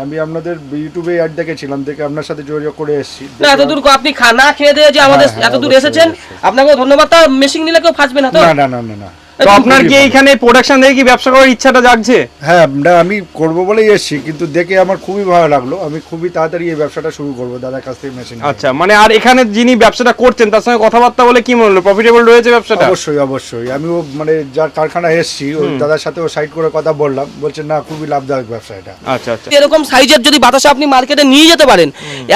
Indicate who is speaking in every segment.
Speaker 1: আমি আপনাদের ইউটিউবে অ্যাড দেখেছিলাম দেখে আপনার সাথে যোগাযোগ করে এসেছি।
Speaker 2: না এতদূর আপনি খানা খেয়ে দিয়ে যে আমাদের
Speaker 1: এত দূর
Speaker 2: এতদূর এসেছেন আপনাকে ধন্যবাদ তা মেশিন নিলে কেউ ফাঁসবে না তো?
Speaker 1: না না না না।
Speaker 3: তো আপনার কি এইখানে প্রোডাকশন দেখে কি ব্যবসা করার ইচ্ছাটা জাগছে?
Speaker 1: হ্যাঁ আমি করব বলেই এসেছি কিন্তু দেখে আমার খুবই ভালো লাগল। আমি খুবই তাড়াতাড়ি এই ব্যবসাটা শুরু করব দাদার কাছ থেকে মেশিন
Speaker 3: আচ্ছা মানে আর এখানে যিনি ব্যবসাটা করছেন তার সঙ্গে কথাবার্তা বলে কি মনে হলো? প্রফিটেবল রয়েছে ব্যবসাটা?
Speaker 1: অবশ্যই অবশ্যই। আমিও মানে যার কারখানা এসেছি ওই দাদার সাথেও সাইড করে কথা বললাম। বলছে না খুবই লাভদায়ক ব্যবসা এটা।
Speaker 3: আচ্ছা আচ্ছা।
Speaker 2: এরকম সাইজের যদি বাতাসা আপনি মার্কেটে নিয়ে যেতে পারেন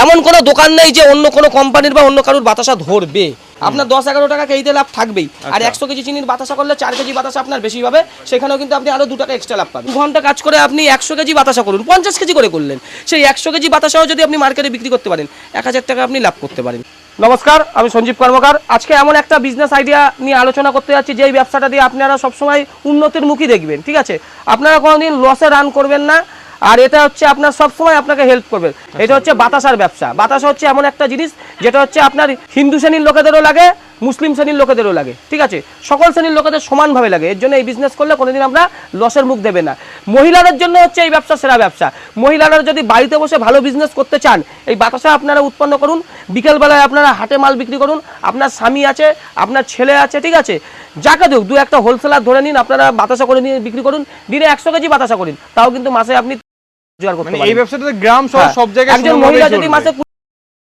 Speaker 2: এমন কোনো দোকান নেই যে অন্য কোনো কোম্পানির বা অন্য কারোর বাতাসা ধরবে। আপনার দশ এগারো টাকা কেজিতে লাভ থাকবেই। আর
Speaker 3: আচ্ছা।
Speaker 2: একশো কেজি চিনির বাতাসা করলে চার কেজি বাতাসা আপনার বেশি হবে। সেখানেও কিন্তু আপনি আরও দু টাকা এক্সট্রা লাভ পাবেন। দু ঘণ্টা কাজ করে আপনি একশো কেজি বাতাসা করুন। পঞ্চাশ কেজি করে করলেন। সেই একশো কেজি বাতাসাও যদি আপনি মার্কেটে বিক্রি করতে পারেন এক হাজার টাকা আপনি লাভ করতে পারেন। নমস্কার আমি সঞ্জীব কর্মকার। আজকে এমন একটা বিজনেস আইডিয়া নিয়ে আলোচনা করতে যাচ্ছি যেই ব্যবসাটা দিয়ে আপনারা সবসময় উন্নতির মুখী দেখবেন ঠিক আছে? আপনারা কোনোদিন লসে রান করবেন না। আর এটা হচ্ছে আপনার সবসময় আপনাকে হেল্প করবে। এটা হচ্ছে বাতাসার ব্যবসা। বাতাসা হচ্ছে এমন একটা জিনিস, যেটা হচ্ছে আপনার হিন্দু শ্রেণির লোকেদেরও লাগে, মুসলিম শ্রেণির লোকেদেরও লাগে। ঠিক আছে? সকল শ্রেণির লোকেদের সমানভাবে লাগে। এর জন্য এই বিজনেস করলে কোনোদিন আমরা লসের মুখ দেবে না। মহিলাদের জন্য হচ্ছে এই ব্যবসা সেরা ব্যবসা। মহিলারা যদি বাড়িতে বসে ভালো বিজনেস করতে চান, এই বাতাসা আপনারা উৎপন্ন করুন। বিকেলবেলায় আপনারা হাটে মাল বিক্রি করুন। আপনার স্বামী আছে, আপনার ছেলে আছে, ঠিক আছে? যাকে দেখ দু একটা হোলসেলার ধরে নিন, আপনারা বাতাসা করে নিয়ে বিক্রি করুন। দিনে একশো কেজি বাতাসা করুন তাও কিন্তু মাসে আপনি রোজগার করতে
Speaker 3: পারে
Speaker 2: পারেন।
Speaker 3: এই ব্যবসাটাতে গ্রাম শহর
Speaker 2: হ্যাঁ,
Speaker 3: সব জায়গায়
Speaker 2: একজন মহিলা যদি মাসে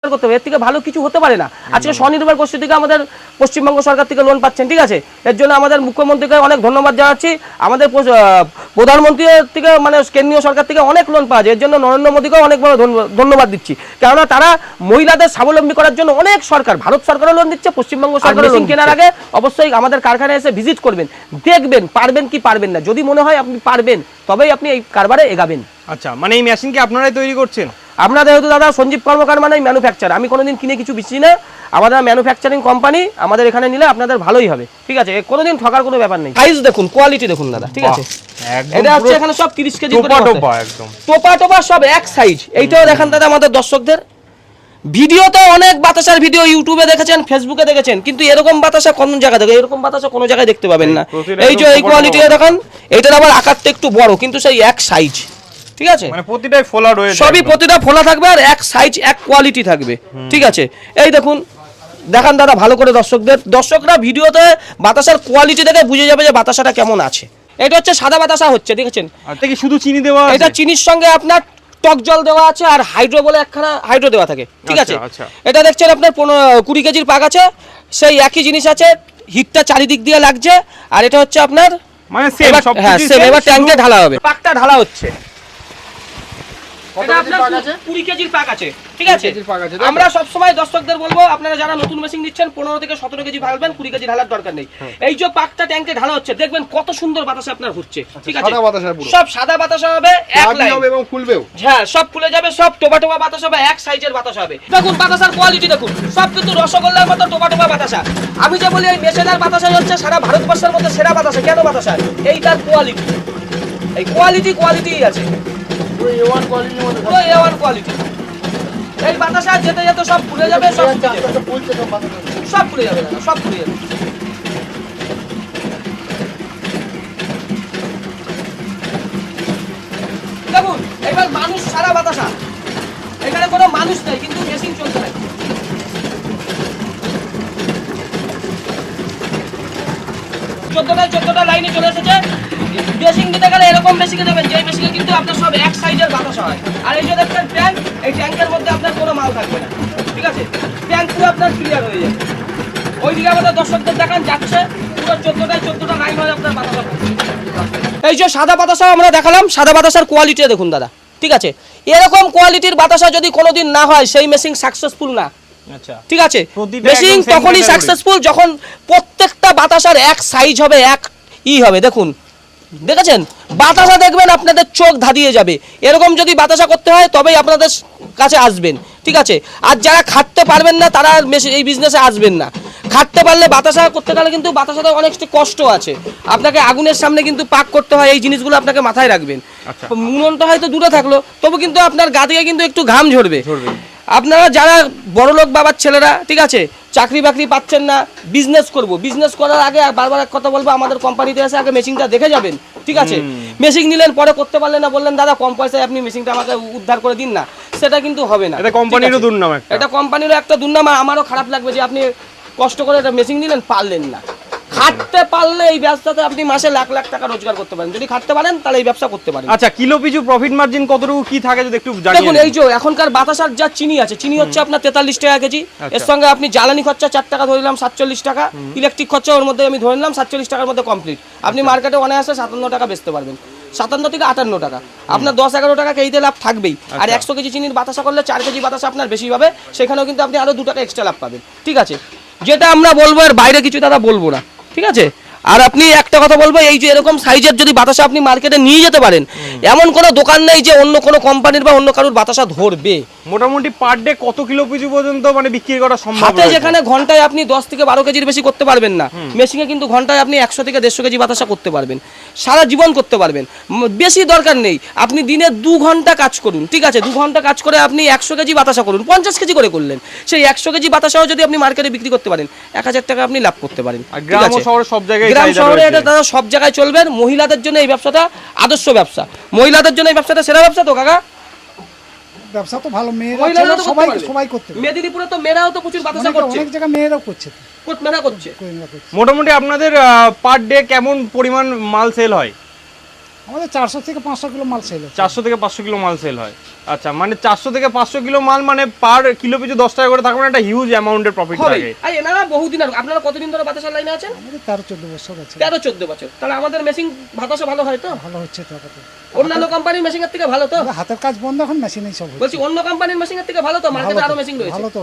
Speaker 2: করতে হবে। এর থেকে ভালো কিছু হতে পারে না। আজকে স্বনির্ভর গোষ্ঠী থেকে আমাদের পশ্চিমবঙ্গ সরকার থেকে লোন পাচ্ছেন ঠিক আছে? এর জন্য আমাদের মুখ্যমন্ত্রীকে অনেক ধন্যবাদ জানাচ্ছি। আমাদের পো- আহ, প্রধানমন্ত্রীর থেকে মানে কেন্দ্রীয় সরকার থেকে অনেক লোন পাওয়া যায়। এর জন্য নরেন্দ্র মোদীকেও অনেক বড় ধন্যবাদ দিচ্ছি। কেননা তারা মহিলাদের স্বাবলম্বী করার জন্য অনেক সরকার ভারত সরকারও লোন দিচ্ছে পশ্চিমবঙ্গ সরকার লোন কেনার আগে অবশ্যই আমাদের কারখানায় এসে ভিজিট করবেন দেখবেন পারবেন কি পারবেন না। যদি মনে হয় আপনি পারবেন তবেই আপনি এই কারবারে এগাবেন।
Speaker 3: আচ্ছা মানে এই মেশিন কি আপনারাই তৈরি করছেন?
Speaker 2: আপনাদের হয়তো দাদা সঞ্জীব কর্মকার মানে ম্যানুফ্যাকচার আমি কোনোদিন কিনে কিছু বিচ্ছি না। আমাদের ম্যানুফ্যাকচারিং কোম্পানি আমাদের এখানে নিলে আপনাদের ভালোই হবে। ঠিক আছে? কোনোদিন ঠকার কোনো ব্যাপার নেই। সাইজ দেখুন কোয়ালিটি দেখুন দাদা ঠিক আছে? এটা হচ্ছে এখানে সব তিরিশ কেজি
Speaker 3: টোপা টোপা একদম।
Speaker 2: টোপা টোপা সব এক সাইজ এইটাও দেখান দাদা আমাদের দর্শকদের। ভিডিওতে অনেক বাতাসার ভিডিও ইউটিউবে দেখেছেন ফেসবুকে দেখেছেন কিন্তু এরকম বাতাসা কোন জায়গায় দেখে? এরকম বাতাসা কোনো জায়গায় দেখতে পাবেন না। এই যে এই কোয়ালিটি। দেখান এইটার আবার আকারটা একটু বড় কিন্তু সেই এক সাইজ ঠিক আছে?
Speaker 3: মানে প্রতিটাই ফোলা রয়েছে
Speaker 2: সবই প্রতিটা ফোলা থাকবে আর এক সাইজ এক কোয়ালিটি থাকবে। ঠিক আছে? এই দেখুন দেখান দাদা ভালো করে দর্শকদের। দর্শকরা ভিডিওতে বাতাসার কোয়ালিটি দেখে বুঝে যাবে যে বাতাসাটা কেমন আছে। এটা হচ্ছে সাদা বাতাসা হচ্ছে দেখেছেন?
Speaker 3: এটা কি শুধু চিনি দেওয়া
Speaker 2: এটা চিনির সঙ্গে আপনার টক জল দেওয়া আছে আর হাইড্রো বলে একখানা হাইড্রো দেওয়া থাকে। ঠিক আছে?
Speaker 3: আচ্ছা, আচ্ছা।
Speaker 2: এটা দেখছেন আপনার পনেরো কুড়ি কেজির পাক আছে। সেই একই জিনিস আছে হিটটা চারিদিক দিয়ে লাগছে। আর এটা হচ্ছে আপনার
Speaker 3: মানে সেম সব
Speaker 2: হ্যাঁ সেম এবার ট্যাঙ্কে ঢালা হবে। পাকটা ঢালা হচ্ছে। এটা আপনার কুড়ি কেজির পাক আছে ঠিক আছে? আমরা সবসময় দর্শকদের বলব আপনারা যারা নতুন মেশিন নিচ্ছেন পনেরো থেকে সতেরো কেজি ঢালবেন কুড়ি কেজি ঢালার দরকার নেই। এই যে পাকটা ট্যাঙ্কে ঢালা হচ্ছে দেখবেন কত সুন্দর বাতাস আপনার হচ্ছে ঠিক আছে?
Speaker 4: সাদা বাতাসা পুরো।
Speaker 2: সব সাদা বাতাসা হবে এক লাইন
Speaker 4: হবে এবং ফুলবেও।
Speaker 2: হ্যাঁ সব ফুলে যাবে সব টোপা টোপা বাতাস হবে এক সাইজের বাতাস হবে। দেখুন বাতাসার কোয়ালিটি দেখুন সব কিন্তু রসগোল্লার মতো টোপা টোপা বাতাসা আমি যে বলি এই মেশিনার বাতাসা হচ্ছে সারা ভারতবর্ষের মধ্যে সেরা বাতাসা কেন বাতাসা এই তার কোয়ালিটি এই কোয়ালিটি কোয়ালিটি আছে। পুরো কোয়ালিটি এই বাতাসা যেতে যেতে সব ফুলে যাবে সব সব ফুলে যাবে সব ফুলে যাবে দেখুন এবার মানুষ সারা বাতাসা এখানে কোনো মানুষ নেই কিন্তু মেশিন চলতে থাকে চোদ্দটায়, চোদ্দটা লাইনে চলে এসেছে। বেসিং দিতে গেলে এরকম বেসিংয়ে দেবেন যে কিন্তু আপনার সব এক সাইজের বাতাসা হয়। আর এই যে দেখছেন ট্যাঙ্ক এই ট্যাঙ্কের মধ্যে আপনার কোনো মাল থাকবে না। ঠিক আছে? ট্যাঙ্ক পুরো আপনার ক্লিয়ার হয়ে যাবে। ওইদিকে আমাদের দর্শকদের দেখান যাচ্ছে। পুরো চোদ্দটায় চোদ্দটা লাইন হয়ে আপনার বাতাসা এই যে সাদা বাতাসা আমরা দেখালাম সাদা বাতাসার কোয়ালিটি দেখুন দাদা। ঠিক আছে? এরকম কোয়ালিটির বাতাসা যদি কোনোদিন না হয় সেই মেশিন সাকসেসফুল না।
Speaker 3: আচ্ছা।
Speaker 2: ঠিক আছে? মেশিন তখনই সাকসেসফুল যখন প্রত্যেকটা বাতাসার এক সাইজ হবে এক ই হবে দেখুন। দেখেছেন? বাতাসা দেখবেন আপনাদের চোখ ধাঁধিয়ে যাবে। এরকম যদি বাতাসা করতে হয় তবেই আপনাদের কাছে আসবেন। ঠিক আছে? আর যারা খাটতে পারবেন না তারা এই বিজনেসে আসবেন না। খাটতে পারলে বাতাসা করতে গেলে কিন্তু বাতাসাতে অনেক কষ্ট আছে। আপনাকে আগুনের সামনে কিন্তু পাক করতে হয় এই জিনিসগুলো আপনাকে মাথায় রাখবেন।
Speaker 3: আচ্ছা।
Speaker 2: মুননটা হয়তো দূরে থাকল তবু কিন্তু আপনার গা থেকে কিন্তু একটু ঘাম ঝরবে।
Speaker 3: ঝরবে।
Speaker 2: আপনারা যারা বড়লোক বাবার ছেলেরা ঠিক আছে চাকরি বাকরি পাচ্ছেন না বিজনেস করব। বিজনেস করার আগে আর বারবার এক কথা বলব আমাদের কোম্পানিতে এসে আগে মেশিনটা দেখে যাবেন ঠিক আছে? মেশিন নিলেন পরে করতে পারলেন না বললেন দাদা কম পয়সায় আপনি মেশিনটা আমাকে উদ্ধার করে দিন না। সেটা কিন্তু হবে না।
Speaker 3: এটা কোম্পানিরও দুর্নাম একটা।
Speaker 2: এটা কোম্পানিরও একটা দুর্নাম আর আমারও খারাপ লাগবে যে আপনি কষ্ট করে এটা মেশিন নিলেন পারলেন না। খাটতে পারলে এই ব্যবসাতে আপনি মাসে লাখ লাখ টাকা রোজগার করতে পারেন। যদি খাটতে পারেন তাহলে এই ব্যবসা করতে পারেন।
Speaker 3: আচ্ছা কিলো পিছু প্রফিট মার্জিন কতটুকু? কি থাকে যদি একটু জানিয়ে
Speaker 2: দেখুন এই যে এখনকার বাতাসার যা চিনি আছে চিনি হচ্ছে আপনার তেতাল্লিশ টাকা কেজি।
Speaker 3: আচ্ছা।
Speaker 2: এর সঙ্গে আপনি জ্বালানি খরচা চার টাকা ধরে নিলাম সাতচল্লিশ টাকা। ইলেকট্রিক খরচা ওর মধ্যে আমি ধরে নিলাম সাতচল্লিশ টাকার মধ্যে কমপ্লিট আপনি। মার্কেটে অনায়াসে সাতান্ন টাকা বেচতে পারবেন। সাতান্ন থেকে আটান্ন টাকা। আপনার দশ এগারো টাকা কেজিতে লাভ থাকবেই। আর
Speaker 3: আচ্ছা।
Speaker 2: একশো কেজি চিনির বাতাসা করলে চার কেজি বাতাসা আপনার বেশি পাবে। সেখানেও কিন্তু আপনি আরও দু টাকা এক্সট্রা লাভ পাবেন। ঠিক আছে? যেটা আমরা বলব আর বাইরে কিছু দাদা বলব না। ঠিক আছে? আর আপনি একটা কথা বলব এই যে এরকম সাইজের যদি বাতাসা আপনি মার্কেটে নিয়ে যেতে পারেন এমন কোনো দোকান নেই যে অন্য কোনো কোম্পানির বা অন্য কারোর বাতাসা ধরবে।
Speaker 3: মোটামুটি পার ডে কত কিলো পিছু পর্যন্ত মানে বিক্রি করা সম্ভব
Speaker 2: হাতে যেখানে ঘন্টায় আপনি দশ থেকে বারো কেজির বেশি করতে পারবেন না। মেশিনে কিন্তু ঘন্টায় আপনি একশো থেকে দেড়শো কেজি বাতাসা করতে পারবেন। সারা জীবন করতে পারবেন। বেশি দরকার নেই। আপনি দিনে দু ঘণ্টা কাজ করুন ঠিক আছে? দু ঘণ্টা কাজ করে আপনি একশো কেজি বাতাসা করুন পঞ্চাশ কেজি করে করলেন। সেই একশো কেজি বাতাসাও যদি আপনি মার্কেটে বিক্রি করতে পারেন এক হাজার টাকা আপনি লাভ করতে পারেন।
Speaker 3: গ্রাম শহরে সব জায়গায়
Speaker 2: গ্রাম শহরে এটা দাদা সব জায়গায় চলবে মহিলাদের জন্য এই ব্যবসাটা আদর্শ ব্যবসা। মহিলাদের জন্য এই ব্যবসাটা সেরা ব্যবসা তো কাকা?
Speaker 4: ব্যবসা তো ভালো মেয়েরা সবাই সবাই করতে
Speaker 2: মেদিনীপুরে তো মেয়েরাও তো প্রচুর বাতাসা করছে।
Speaker 4: অনেক জায়গা মেয়েরাও করছে। তো,
Speaker 2: কোট করছে।
Speaker 4: মেয়েরা করছে।
Speaker 3: মোটামুটি আপনাদের পার ডে কেমন পরিমাণ মাল সেল হয়?
Speaker 4: আমাদের চারশো থেকে পাঁচশো কিলো মাল সেল
Speaker 3: চারশো থেকে পাঁচশো কিলো মাল সেল হয়। আচ্ছা মানে চারশো থেকে পাঁচশো কিলো মাল মানে পার কিলো পিছু দশ টাকা করে থাকবে একটা হিউজ অ্যামাউন্টের প্রফিট
Speaker 2: হবে
Speaker 3: থাকে
Speaker 2: আর এনারা বহুদিন আর আপনারা কতদিন ধরে বাতাসার লাইনে আছেন?
Speaker 4: আমাদের তেরো চোদ্দ বছর আছে।
Speaker 2: তেরো চোদ্দ বছর। তাহলে আমাদের মেশিন বাতাসা ভালো হয় তো?
Speaker 4: ভালো হচ্ছে তো
Speaker 2: অন্যান্য কোম্পানির মেশিনের থেকে ভালো তো?
Speaker 4: হাতের কাজ বন্ধ এখন মেশিনেই সব
Speaker 2: বলছি অন্য কোম্পানির মেশিনের থেকে ভালো তো? মার্কেটে আরও মেশিন রয়েছে।
Speaker 4: ভালো তো।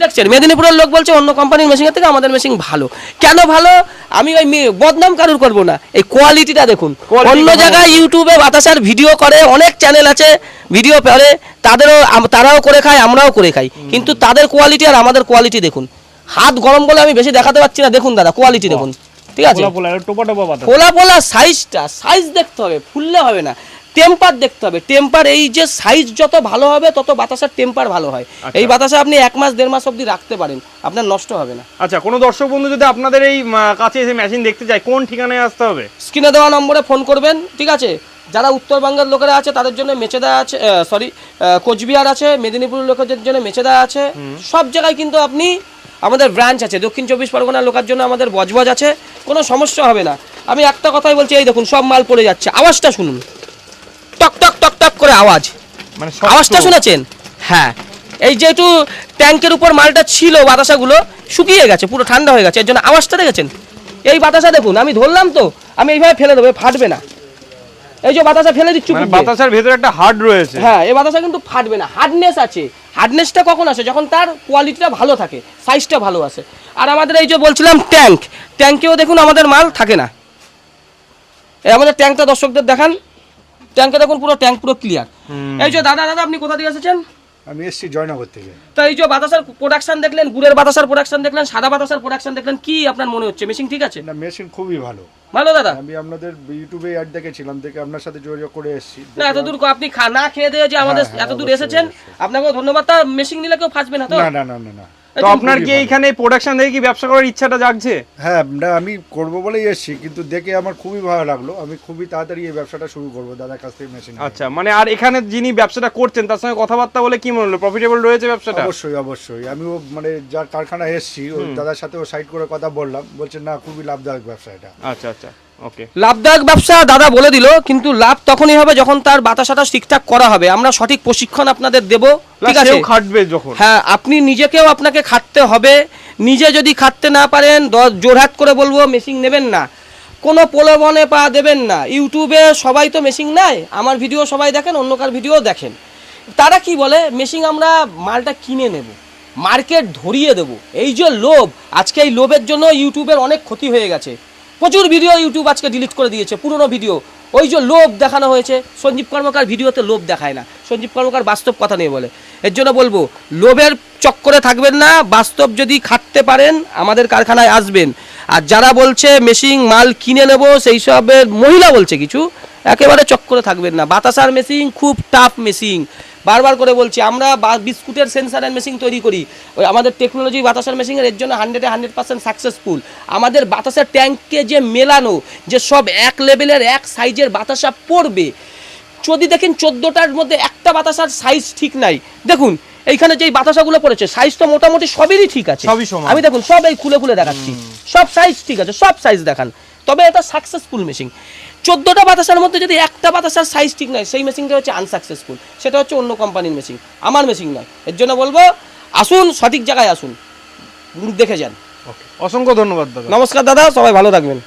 Speaker 2: দেখছেন মেদিনীপুরের লোক বলছে অন্য কোম্পানির মেশিনের থেকে আমাদের মেশিন ভালো। কেন ভালো? আমি ওই বদনাম কারুর করব না। এই কোয়ালিটিটা দেখুন। অন্য জায়গায় ইউটিউবে বাতাসার ভিডিও করে অনেক চ্যানেল আছে ভিডিও করে তাদেরও তারাও করে খায় আমরাও করে খাই। কিন্তু তাদের কোয়ালিটি আর আমাদের কোয়ালিটি দেখুন। হাত গরম বলে আমি বেশি দেখাতে পারছি না। দেখুন দাদা কোয়ালিটি দেখুন। ঠিক আছে?
Speaker 3: পোলা পোলা
Speaker 2: সাইজটা সাইজ দেখতে হবে ফুললে হবে না। টেম্পার দেখতে হবে। টেম্পার এই যে সাইজ যত ভালো হবে তত বাতাসার টেম্পার ভালো হয়।
Speaker 3: আচ্ছা।
Speaker 2: এই বাতাসা আপনি এক মাস দেড় মাস অবধি রাখতে পারেন। আপনার নষ্ট হবে না।
Speaker 3: আচ্ছা কোনো দর্শক বন্ধু যদি আপনাদের এই কাছে এসে মেশিন দেখতে চায় কোন ঠিকানায় আসতে হবে?
Speaker 2: স্ক্রিনে দেওয়া নম্বরে ফোন করবেন ঠিক আছে? যারা উত্তরবঙ্গের লোকেরা আছে তাদের জন্য মেচেদা আছে সরি কোচবিহার আছে মেদিনীপুরের লোকেদের জন্য মেচেদা আছে। সব জায়গায় কিন্তু আপনি আমাদের ব্রাঞ্চ আছে। দক্ষিণ চব্বিশ পরগনার লোকের জন্য আমাদের বজবজ আছে। কোনো সমস্যা হবে না। আমি একটা কথাই বলছি এই দেখুন সব মাল পড়ে যাচ্ছে। আওয়াজটা শুনুন। টক টক টক টক করে আওয়াজ।
Speaker 3: মানে
Speaker 2: আওয়াজটা শুনেছেন? হ্যাঁ। এই যেহেতু ট্যাঙ্কের উপর মালটা ছিল বাতাসাগুলো শুকিয়ে গেছে পুরো ঠান্ডা হয়ে গেছে এর জন্য আওয়াজটা দেখেছেন? এই বাতাসা দেখুন আমি ধরলাম তো আমি এইভাবে ফেলে দেবো ফাটবে না। এই যে বাতাসা ফেলে দিচ্ছি
Speaker 3: মানে বাতাসার ভেতরে একটা হার্ড রয়েছে।
Speaker 2: হ্যাঁ এই বাতাসা কিন্তু ফাটবে না হার্ডনেস আছে। হার্ডনেসটা কখন আসে? যখন তার কোয়ালিটিটা ভালো থাকে সাইজটা ভালো আসে। আর আমাদের এই যে বলছিলাম ট্যাঙ্ক ট্যাঙ্কেও দেখুন আমাদের মাল থাকে না। এই আমাদের ট্যাঙ্কটা দর্শকদের দেখান। ট্যাঙ্কে দেখুন পুরো ট্যাঙ্ক পুরো ক্লিয়ার এই যে দাদা দাদা আপনি কোথা দিয়ে এসেছেন?
Speaker 1: আমি এসেছি জয়নগর থেকে।
Speaker 2: তো এই যে বাতাসার প্রোডাকশন দেখলেন গুড়ের বাতাসার প্রোডাকশন দেখলেন সাদা বাতাসার প্রোডাকশন দেখলেন কি আপনার মনে হচ্ছে? মেশিন ঠিক আছে?
Speaker 1: না মেশিন খুবই ভালো।
Speaker 2: ভালো দাদা?
Speaker 1: আমি আপনাদের ইউটিউবে অ্যাড দেখেছিলাম দেখে আপনার সাথে যোগাযোগ করে এসেছি।
Speaker 2: না এত দূর আপনি খা না খেয়ে দিয়ে যে আমাদের
Speaker 1: হ্যাঁ,
Speaker 2: এত দূর এসেছেন আপনাকে ধন্যবাদ। তা মেশিন নিলে কেউ ফাঁসবে না তো?
Speaker 1: না না না না।
Speaker 3: তো আপনার কি এইখানে প্রোডাকশন দেখে কি ব্যবসা করার ইচ্ছাটা জাগছে?
Speaker 1: হ্যাঁ না আমি করব বলেই এসেছি কিন্তু দেখে আমার খুবই ভালো লাগল। আমি খুবই তাড়াতাড়ি এই ব্যবসাটা শুরু করব দাদার কাছ থেকে মেশিন
Speaker 3: আচ্ছা মানে আর এখানে যিনি ব্যবসাটা করছেন তার সঙ্গে কথাবার্তা বলে কি মনে হলো? প্রফিটেবল রয়েছে ব্যবসাটা?
Speaker 1: অবশ্যই অবশ্যই। আমিও মানে যার কারখানা এসেছি ওই দাদার সাথেও সাইড করে কথা বললাম বলছে না খুবই লাভদায়ক ব্যবসা এটা।
Speaker 3: আচ্ছা আচ্ছা।
Speaker 2: লাভদায়ক ব্যবসা দাদা বলে দিল কিন্তু লাভ তখনই হবে যখন তার বাতাসাটা ঠিকঠাক করা হবে। আমরা সঠিক প্রশিক্ষণ আপনাদের দেব ঠিক আছে?
Speaker 3: খাটবে যখন।
Speaker 2: হ্যাঁ আপনি নিজেকেও আপনাকে খাটতে হবে। নিজে যদি খাটতে না পারেন জোরহাট করে বলব মেশিন নেবেন না। কোনো প্রলোভনে পা দেবেন না। ইউটিউবে সবাই তো মেশিন নেয় আমার ভিডিও সবাই দেখেন অন্য কার ভিডিও দেখেন। তারা কি বলে মেশিন আমরা মালটা কিনে নেব মার্কেট ধরিয়ে দেব। এই যে লোভ আজকে এই লোভের জন্য ইউটিউবের অনেক ক্ষতি হয়ে গেছে। প্রচুর ভিডিও ইউটিউব আজকে ডিলিট করে দিয়েছে, পুরনো ভিডিও ওই যে লোভ দেখানো হয়েছে, সঞ্জীব কর্মকার ভিডিওতে লোভ দেখায় না। সঞ্জীব কর্মকার বাস্তব কথা নিয়ে বলে। এর জন্য বলব, লোভের চক্করে থাকবেন না, বাস্তব যদি খাটতে পারেন, আমাদের কারখানায় আসবেন। আর যারা বলছে মেশিন মাল কিনে নেব, সেই সবের মহিলা বলছে কিছু, একেবারে চক্করে থাকবেন না। বাতাসার মেশিন খুব টাফ মেশিন বারবার করে বলছি আমরা বিস্কুটের সেন্সার অ্যান্ড মেশিন তৈরি করি। ওই আমাদের টেকনোলজি বাতাসার মেশিনের এর জন্য হান্ড্রেডে হান্ড্রেড পার্সেন্ট সাকসেসফুল আমাদের বাতাসের ট্যাঙ্কে যে মেলানো যে সব এক লেভেলের এক সাইজের বাতাসা পড়বে যদি দেখেন চোদ্দোটার মধ্যে একটা বাতাসার সাইজ ঠিক নাই। দেখুন এইখানে যেই বাতাসাগুলো পড়েছে সাইজ তো মোটামুটি সবেরই ঠিক আছে। আমি দেখুন সব এই খুলে খুলে দেখাচ্ছি। সব সাইজ ঠিক আছে সব সাইজ দেখান। তবে এটা সাকসেসফুল মেশিন চোদ্দোটা বাতাসার মধ্যে যদি একটা বাতাসার সাইজ ঠিক নয় সেই মেশিনটা হচ্ছে আনসাকসেসফুল সেটা হচ্ছে অন্য কোম্পানির মেশিন আমার মেশিন নয়। এর জন্য বলব আসুন সঠিক জায়গায় আসুন। দেখে যান।
Speaker 3: অসংখ্য ধন্যবাদ দাদা।
Speaker 2: নমস্কার দাদা সবাই ভালো থাকবেন।